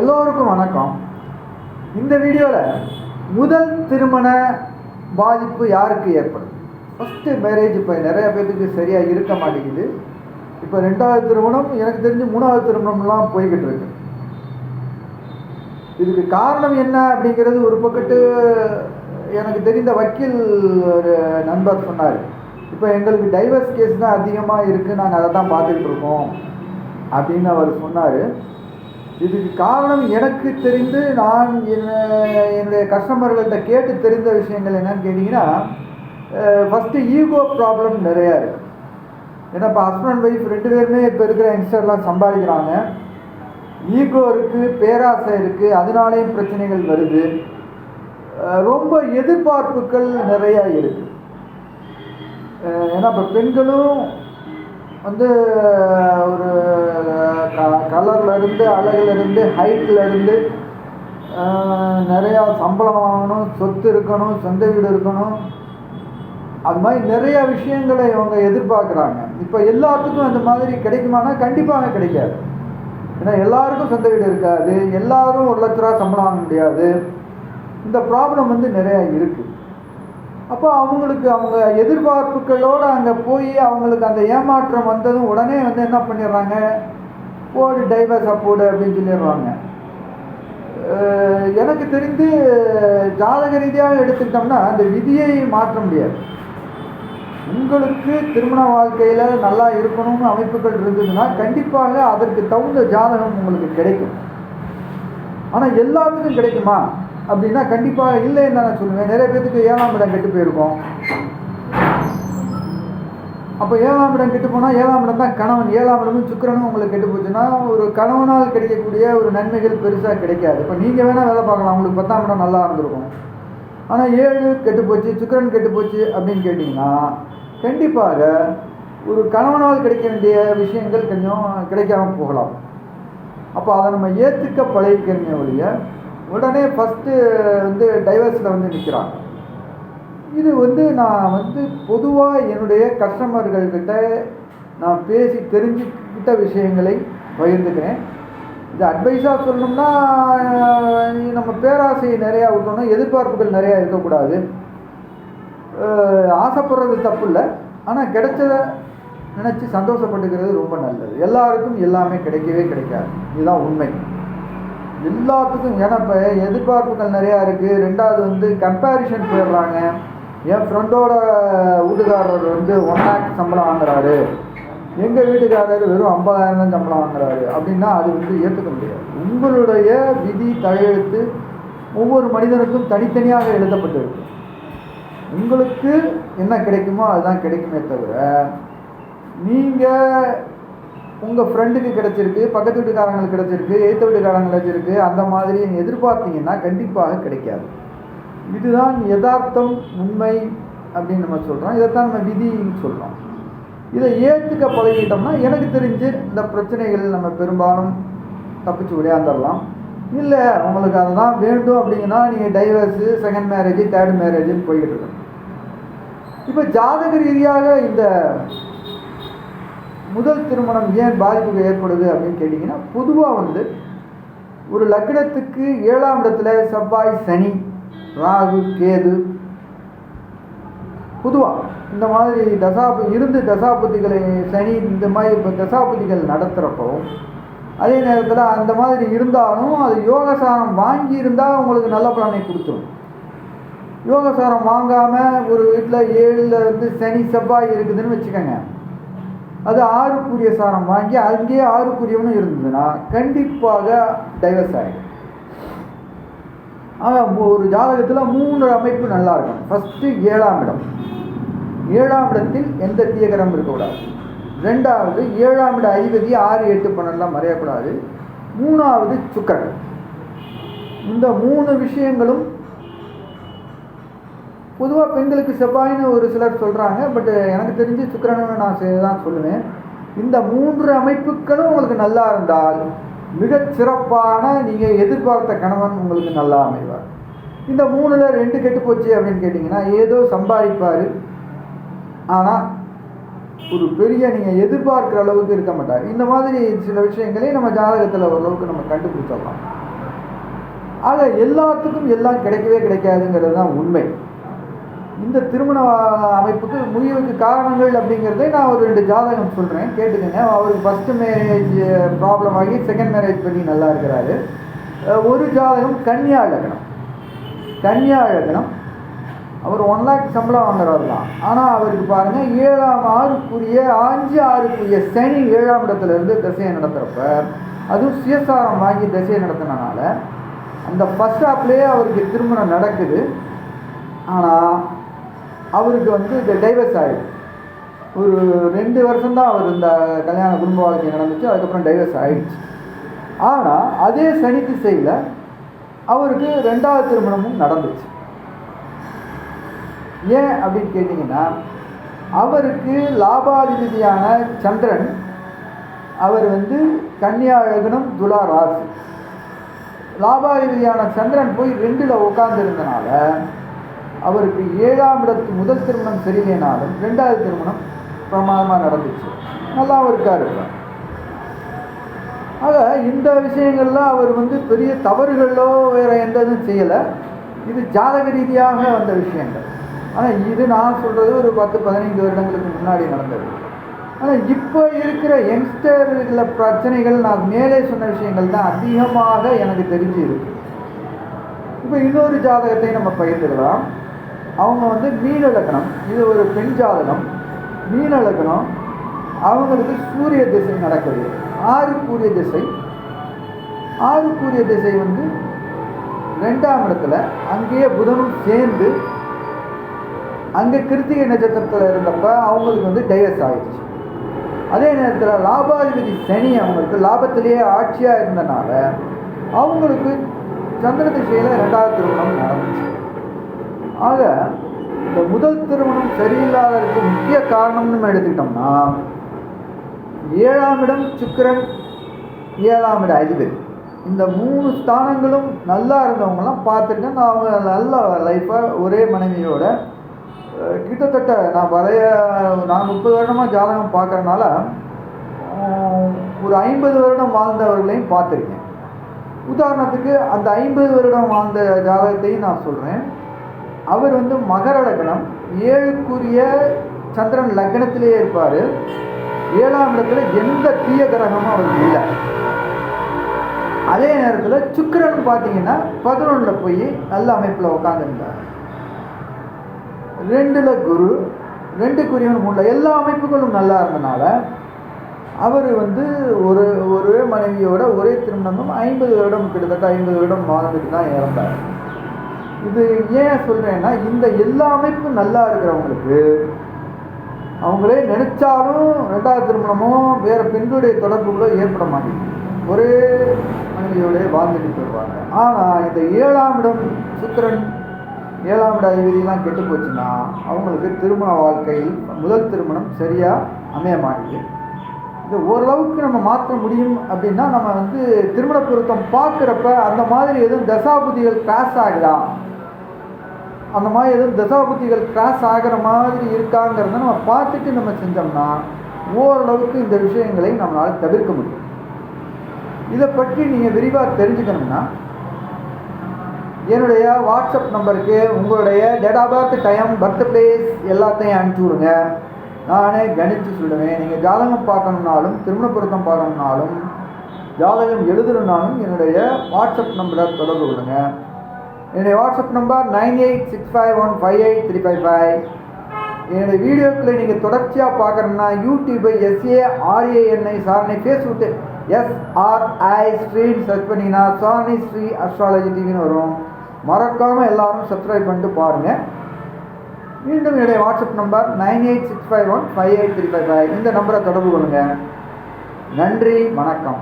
எல்லோருக்கும் வணக்கம். இந்த வீடியோவில் முதல் திருமண பாதிப்பு யாருக்கு ஏற்படும்? ஃபஸ்ட்டு மேரேஜ் இப்போ நிறைய பேர்த்துக்கு சரியாக இருக்க மாட்டேங்குது. இப்போ ரெண்டாவது திருமணம் எனக்கு தெரிஞ்சு மூணாவது திருமணம்லாம் போய்கிட்டு இருக்கு. இதுக்கு காரணம் என்ன அப்படிங்கிறது ஒரு பக்கத்து எனக்கு தெரிந்த வக்கீல் ஒரு நண்பர் சொன்னார். இப்போ எங்களுக்கு டைவர்ஸ் கேஸ் தான் அதிகமாக இருக்குது நாங்கள் அதை தான் பார்த்துக்கிட்டு இருக்கோம் அப்படின்னு அவர் சொன்னார். இதுக்கு காரணம் எனக்கு தெரிந்து நான் என்னுடைய கஸ்டமர்கள்ட்ட கேட்டு தெரிந்த விஷயங்கள் என்னன்னு கேட்டிங்கன்னா ஃபஸ்ட்டு ஈகோ ப்ராப்ளம் நிறையா இருக்குது ஏன்னா இப்போ ஹஸ்பண்ட் ஒய்ஃப் ரெண்டு பேருமே இப்போ இருக்கிற யங்ஸ்டர்லாம் சம்பாதிக்கிறாங்க. ஈகோ இருக்குது பேராசை இருக்குது அதனாலேயும் பிரச்சனைகள் வருது. ரொம்ப எதிர்பார்ப்புகள் நிறையா இருக்குது ஏன்னா இப்போ பெண்களும் வந்து ஒரு க கலர்லேருந்து அழகுலேருந்து ஹைட்லேருந்து இருந்து நிறையா சம்பளம் வாங்கணும் சொத்து இருக்கணும் சொந்த வீடு இருக்கணும். அது மாதிரி நிறைய விஷயங்களை இவங்க எதிர்பார்க்குறாங்க. இப்போ எல்லாத்துக்கும் அந்த மாதிரி கிடைக்குமானா கண்டிப்பாக கிடைக்காது. ஏன்னா எல்லாருக்கும் சொந்த வீடு இருக்காது. எல்லாரும் ஒரு லட்ச ரூபா சம்பளம் வாங்க முடியாது. இந்த ப்ராப்ளம் வந்து நிறையா இருக்குது அப்போ அவங்களுக்கு அவங்க எதிர்பார்ப்புகளோடு அங்கே போய் அவங்களுக்கு அந்த ஏமாற்றம் வந்ததும் உடனே வந்து என்ன பண்ணிடுறாங்க? போடு டைவர்ஸாக போடு அப்படின்னு சொல்லிடுறாங்க. எனக்கு தெரிந்து ஜாதக ரீதியாக எடுத்துக்கிட்டோம்னா அந்த விதியை மாற்ற முடியாது. உங்களுக்கு திருமண வாழ்க்கையில் நல்லா இருக்கணும்னு அமைப்புகள் இருந்ததுன்னா கண்டிப்பாக அதற்கு தகுந்த ஜாதகம் உங்களுக்கு கிடைக்கும். ஆனால் எல்லாத்துக்கும் கிடைக்குமா? அப்படின்னா கண்டிப்பாக இல்லைன்னு நான் சொல்லுவேன். நிறைய பேர்த்துக்கு ஏழாம் இடம் கெட்டு போயிருக்கோம். அப்போ ஏழாம் இடம் கெட்டு போனால் ஏழாம் இடம் தான் கணவன். ஏழாம் இடமும் சுக்கிரனும் உங்களுக்கு கெட்டு போச்சுன்னா ஒரு கணவனால் கிடைக்கக்கூடிய ஒரு நன்மைகள் பெருசாக கிடைக்காது. இப்போ நீங்கள் வேணால் வேலை பார்க்கலாம். உங்களுக்கு பத்தாம் இடம் நல்லா இருந்திருக்கும். ஆனால் ஏழு கெட்டு போச்சு சுக்கிரன் கெட்டு போச்சு அப்படின்னு கேட்டிங்கன்னா கண்டிப்பாக ஒரு கணவனால் கிடைக்க வேண்டிய விஷயங்கள் கொஞ்சம் கிடைக்காம போகலாம். அப்போ அதை நம்ம ஏற்றுக்க பழகிக்கிறமே ஒழிய உடனே ஃபஸ்ட்டு வந்து டைவர்ஸில் வந்து நிற்கிறாங்க இது வந்து நான் வந்து பொதுவாக என்னுடைய கஸ்டமர்கள்கிட்ட நான் பேசி தெரிஞ்சுக்கிட்ட விஷயங்களை பகிர்ந்துக்கிறேன். இது அட்வைஸாக சொல்லணும்னா நம்ம பேராசை நிறையா விட்டோம்னா எதிர்பார்ப்புகள் நிறையா இருக்கக்கூடாது. ஆசைப்படுறது தப்பு இல்லை ஆனால் கிடைச்சத நினச்சி சந்தோஷப்பட்டுக்கிறது ரொம்ப நல்லது. எல்லாருக்கும் எல்லாமே கிடைக்கவே கிடைக்காது. இதுதான் உண்மை. எல்லாத்துக்கும் ஏன்னா இப்போ எதிர்பார்ப்புகள் நிறையா இருக்குது ரெண்டாவது வந்து கம்பேரிஷன் போயிடுறாங்க. என் ஃப்ரெண்டோட வீட்டுக்காரர் வந்து ஒன் லேக் சம்பளம் வாங்குறாரு. எங்கள் வீட்டுக்காரர் வெறும் ஐம்பதாயிரம் தான் சம்பளம் வாங்குறாரு. அப்படின்னா அது வந்து ஏற்றுக்க முடியாது. உங்களுடைய விதி தலையெழுத்து ஒவ்வொரு மனிதனுக்கும் தனித்தனியாக எழுதப்பட்டிருக்கு. உங்களுக்கு என்ன கிடைக்குமோ அதுதான் கிடைக்குமே தவிர நீங்கள் உங்கள் ஃப்ரெண்டுக்கு கிடச்சிருக்கு பக்கத்து வீட்டுக்காரங்களுக்கு கிடச்சிருக்கு எய்த்த வீட்டுக்காரங்களுக்கு கிடச்சிருக்கு அந்த மாதிரி எதிர்பார்த்தீங்கன்னா கண்டிப்பாக கிடைக்காது. இதுதான் யதார்த்தம் உண்மை அப்படின்னு நம்ம சொல்கிறோம் இதைத்தான் நம்ம விதின்னு சொல்கிறோம் இதை ஏற்றுக்க பழகிட்டோம்னா எனக்கு தெரிஞ்சு இந்த பிரச்சனைகள் நம்ம பெரும்பாலும் தப்பிச்சு விளையாண்டுடலாம் இல்லை உங்களுக்கு அதுதான் வேண்டும் அப்படிங்கன்னா நீங்கள் டைவர்ஸு செகண்ட் மேரேஜ் தேர்ட் மேரேஜ்னு போய்கிட்டு இருக்கணும். இப்போ ஜாதக ரீதியாக இந்த முதல் திருமணம் ஏன் பாதிப்புக்கு ஏற்படுது அப்படின்னு கேட்டிங்கன்னா பொதுவாக வந்து ஒரு லக்னத்துக்கு ஏழாம் இடத்துல செவ்வாய் சனி ராகு கேது பொதுவாக இந்த மாதிரி தசாபு இருந்து தசாபதிகளை சனி இந்த மாதிரி இப்போ தசாபதிகள் நடத்துகிறப்போ அதே நேரத்தில் அந்த மாதிரி இருந்தாலும் அது யோகசாரம் வாங்கி இருந்தால் உங்களுக்கு நல்ல பலனை கொடுத்துரும். யோகசாரம் வாங்காமல் ஒரு வீட்டில் ஏழில் வந்து சனி செவ்வாய் இருக்குதுன்னு வச்சுக்கோங்க. அது ஆறுக்குரிய சாரம் வாங்கி அங்கேயே ஆறுக்குரியவனும் இருந்ததுன்னா கண்டிப்பாக டைவர்ஸ் ஆகிடும் ஆனால் ஒரு ஜாதகத்தில் மூன்று அமைப்பு நல்லா இருக்கும். ஃபஸ்ட்டு ஏழாம் இடம். ஏழாம் இடத்தில் எந்த தீயகரம் இருக்கக்கூடாது. ரெண்டாவது ஏழாம் இட ஐவதி ஆறு எட்டு பன்னெண்டுலாம் மறையக்கூடாது. மூணாவது சுக்கரன். இந்த மூணு விஷயங்களும் பொதுவாக பெண்களுக்கு செவ்வாயின்னு ஒரு சிலர் சொல்கிறாங்க பட் எனக்கு தெரிஞ்சு சுக்கரனை நான் செ- தான் சொல்லுவேன். இந்த மூன்று அமைப்புகளும் உங்களுக்கு நல்லா இருந்தால் மிகச் சிறப்பான நீங்கள் எதிர்பார்த்த கணவன் உங்களுக்கு நல்லா அமைவார். இந்த மூணில் ரெண்டு கெட்டு போச்சு அப்படின்னு கேட்டிங்கன்னா ஏதோ சம்பாதிப்பார். ஆனால் ஒரு பெரிய நீங்கள் எதிர்பார்க்குற அளவுக்கு இருக்க மாட்டார். இந்த மாதிரி சில விஷயங்களையும் நம்ம ஜாதகத்தில் ஓரளவுக்கு நம்ம கண்டுபிடிச்சிடலாம். ஆக எல்லாத்துக்கும் எல்லாம் கிடைக்கவே கிடைக்காதுங்கிறது தான் உண்மை. இந்த திருமண அமைப்புக்கு முடிவுக்கு காரணங்கள் அப்படிங்கிறதே நான் ஒரு ரெண்டு ஜாதகம் சொல்கிறேன் கேட்டுக்கங்க. அவருக்கு ஃபஸ்ட்டு மேரேஜ் ப்ராப்ளம் ஆகி செகண்ட் மேரேஜ் பண்ணி நல்லா இருக்கிறாரு. ஒரு ஜாதகம் கன்னியா லக்னம். கன்னியா லக்னம். அவர் ஒன் லேக் சம்பளம் வாங்குறவர் தான். ஆனால் அவருக்கு பாருங்கள் ஏழாம் ஆறுக்குரிய அஞ்சு ஆறுக்குரிய சனி ஏழாம் இடத்துலேருந்து திசையை நடத்துகிறப்ப அதுவும் சுயசாரம் வாங்கி திசையை நடத்தினால அந்த ஃபஸ்ட் ஹாப்லேயே அவருக்கு திருமணம் நடக்குது. ஆனால் அவருக்கு வந்து இந்த டைவர்ஸ் ஆகிடும் ஒரு ரெண்டு வருஷம்தான் அவர் இந்த கல்யாண குடும்ப வாழ்க்கை நடந்துச்சு அதுக்கப்புறம் டைவர்ஸ் ஆகிடுச்சு ஆனால் அதே சனி திசையில் அவருக்கு ரெண்டாவது திருமணமும் நடந்துச்சு. ஏன் அப்படின்னு கேட்டிங்கன்னா அவருக்கு லாபாதிபதியான சந்திரன் அவர் வந்து கன்னியாழகனும் துலா ராசி. லாபாதிபதியான சந்திரன் போய் ரெண்டில் உட்காந்துருந்தனால அவருக்கு ஏழாம் இடத்து முதல் திருமணம் சரியில்லைனாலும் ரெண்டாவது திருமணம் பிரமாதமாக நடந்துச்சு. நல்லாவும் இருக்காரு ஆக இந்த விஷயங்கள்ல அவர் வந்து பெரிய தவறுகளோ வேறு எந்த இதுவும் செய்யலை. இது ஜாதக ரீதியாக வந்த விஷயங்கள். ஆனால் இது நான் சொல்கிறது ஒரு பத்து பதினைந்து வருடங்களுக்கு முன்னாடி நடந்தது. ஆனால் இப்போ இருக்கிற யங்ஸ்டர்ல பிரச்சனைகள் நான் மேலே சொன்ன விஷயங்கள் தான் அதிகமாக எனக்கு தெரிஞ்சு இருக்கு இப்போ இன்னொரு ஜாதகத்தை நம்ம பகிர்ந்துக்கலாம். அவங்க வந்து மீன லக்னம் இது ஒரு பெண் ஜாதகம். மீன லக்னம் அவங்களுக்கு சூரிய திசை நடக்குது. ஆறு கூறிய திசை. ஆறு கூறிய திசை வந்து ரெண்டாம் இடத்துல அங்கேயே புதனும் சேர்ந்து அங்கே கிருத்திகை நட்சத்திரத்தில் இருந்தப்ப அவங்களுக்கு வந்து டைவர்ஸ் ஆகிடுச்சு அதே நேரத்தில் லாபாதிபதி சனி அவங்களுக்கு லாபத்திலேயே ஆட்சியாக இருந்தனால அவங்களுக்கு சந்திர திசையில் ரெண்டாவது திருமணம் நடந்துச்சு. ஆக இந்த முதல் திருமணம் சரியில்லாததற்கு முக்கிய காரணம்னு நம்ம எடுத்துக்கிட்டோம்னா ஏழாம் இடம் சுக்கிரன் ஏழாம் இட அதிபதி. இந்த மூணு ஸ்தானங்களும் நல்லா இருந்தவங்கலாம் பார்த்துருக்கேன். நான் அவங்க நல்ல லைஃப்பை ஒரே மனைவியோட கிட்டத்தட்ட நான் வரைய நான் முப்பது வருடமாக ஜாதகம் பார்க்கறனால ஒரு ஐம்பது வருடம் வாழ்ந்தவர்களையும் பார்த்துருக்கேன். உதாரணத்துக்கு அந்த ஐம்பது வருடம் வாழ்ந்த ஜாதகத்தையும் நான் சொல்கிறேன் அவர் வந்து மகர லக்னம் ஏழுக்குரிய சந்திரன் லக்னத்திலேயே இருப்பார். ஏழாம் இடத்துல எந்த தீய கிரகமும் அவருக்கு இல்லை. அதே நேரத்தில் சுக்கரன் பார்த்தீங்கன்னா பதினொன்றில் போய் நல்ல அமைப்பில் உட்காந்துருந்தார் ரெண்டில் குரு ரெண்டு குறியவன் மூணில் எல்லா அமைப்புகளும் நல்லா இருந்தனால அவர் வந்து ஒரு ஒரே மனைவியோட ஒரே திருமணமும் ஐம்பது வருடம் கிட்டத்தட்ட ஐம்பது வருடம் வாழ்ந்துட்டு தான் இறந்தார். இது ஏன் சொல்கிறேன்னா இந்த எல்லா அமைப்பும் நல்லா இருக்கிறவங்களுக்கு அவங்களே நினைச்சாலும் ரெண்டாவது திருமணமோ வேறு பெண்களுடைய தொடர்புகளோ ஏற்பட மாட்டேங்குது. ஒரே மனைவியோடய வாழ்ந்துட்டு வருவாங்க. ஆனால் இந்த ஏழாம் இடம் சுத்திரன் ஏழாம் இட அதிபதியெல்லாம் கெட்டு போச்சுன்னா அவங்களுக்கு திருமண வாழ்க்கையில் முதல் திருமணம் சரியாக அமைய மாட்டேங்குது. இது ஓரளவுக்கு நம்ம மாற்ற முடியும் அப்படின்னா நம்ம வந்து திருமண பொருத்தம் பார்க்குறப்ப அந்த மாதிரி எதுவும் தசாபுதிகள் கிராஸ் ஆகுதா? அந்த மாதிரி எதுவும் தசாபுத்திகள் கிராஸ் ஆகிற மாதிரி இருக்காங்கிறத நம்ம பார்த்துட்டு நம்ம செஞ்சோம்னா ஓரளவுக்கு இந்த விஷயங்களை நம்மளால் தவிர்க்க முடியும். இதை பற்றி நீங்கள் விரிவாக தெரிஞ்சுக்கணும்னா என்னுடைய வாட்ஸ்அப் நம்பருக்கு உங்களுடைய date of birth time birth place எல்லாத்தையும் அனுப்பிச்சி விடுங்க. நானே கணித்து சொல்லுவேன். நீங்கள் ஜாதகம் பார்க்கணுன்னாலும் திருமண பொருத்தம் பார்க்கணுன்னாலும் ஜாதகம் எழுதணுன்னாலும் என்னுடைய வாட்ஸ்அப் நம்பரை தொடர்பு கொள்ளுங்க. என்னுடைய WhatsApp number nine eight six five one five eight three five five. என்னுடைய வீடியோக்களை நீங்கள் தொடர்ச்சியாக பார்க்குறேன்னா யூடியூபை S A R A N I சாரணை Facebook SRI ஸ்ட்ரீன் சர்ச் பண்ணிங்கன்னா சாரணி ஸ்ரீ அஸ்ட்ராலஜி டிவின்னு வரும். மறக்காமல் எல்லாரும் சப்ஸ்கிரைப் பண்ணிட்டு பாருங்கள் மீண்டும் என்னுடைய WhatsApp number nine eight six five one five eight three five five. இந்த நம்பரை தொடர்பு கொள்ளுங்கள் நன்றி வணக்கம்.